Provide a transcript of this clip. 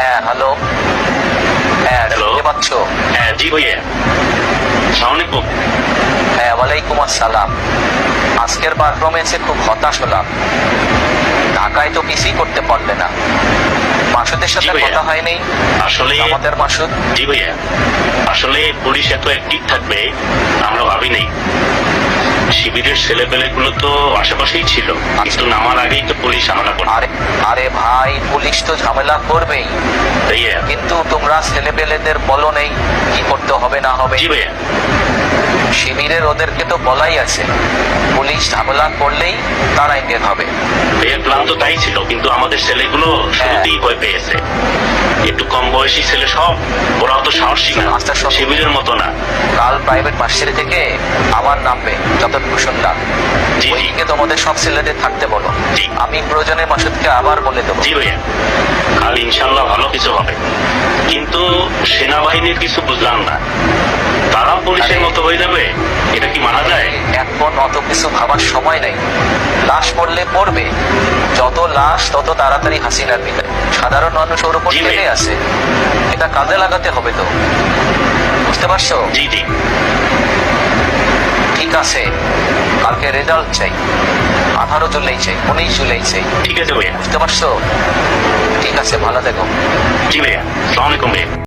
হ্যাঁ হ্যালো হ্যাঁ? শুনতে পাচ্ছ? হ্যাঁ জি ভাইয়া সালাম আলাইকুম। হ্যাঁ ওয়ালাইকুম আসসালাম। আজকের পারফরমেন্সে খুব হতাশ হলাম। ঢাকায় তো কিছুই করতে পারলে না। মাসুদের সাথে কথা হয়নি। আসলে আমাদের মাসুদ। জি ভাইয়া আসলে পুলিশ এত অ্যাক্টিভ থাকবে আমরা ভাবি নাই শিবিরের ছেলেপেলে গুলো তো আশেপাশেই ছিল। কিন্তু নামার আগেই তো পুলিশ হামলা করে আরে আরে ভাই পুলিশ তো ঝামেলা করবেই। কিন্তু তোমরা ছেলেপেলেদের বলো নেই কি করতে হবে না হবে। জি ভাইয়া। শিবিরের ওদেরকে তো বলাই আছে। পুলিশ ঝামেলা করলেই তারা ইন্ডিয়ান হবে। ভাইয়ার প্ল্যান তো তাই ছিল কিন্তু আমাদের ছেলেগুলো শুরুতেই ভয় পেয়েছে। একটু কম বয়সী ছেলে সব ওরা অত সাহসী না শিবিরের মতো না। কাল প্রাইভেট মার্সিটি থেকে আমার নামবে শুনলাম জি, জি। ওইদিকে তোমাদের সব ছেলেদের থাকতে বলো। আমি প্রয়োজনে মাসুদকে আবার বলে দেবো। জি ভাইয়া। কাল ইনশাল্লাহ ভালো কিছু সেনাবাহিনীর কিছু বুঝলাম না। তারা পুলিশের মতো হয়ে যাবে এটা কি মানা যায়? এখন অত কিছু ভাবার সময় নেই। লাশ পড়লে পড়বে। যত লাশ তত তাড়াতাড়ি হাসিনার বিদায় সাধারণ মানুষ ওর উপর জি, আছে এটা কাজে লাগাতে হবে তো। বুঝতে পারছ? জি জি। ঠিক আছে। কালকে রেজাল্ট চাই। আঠারো জুলাই চাই উনিশ জুলাই চাই। ঠিক আছে ভাইয়া। বুঝতে পারছ? ঠিক আছে ভালো থেকো। জি ভাইয়া। সালামালাইকুম ভাইয়া।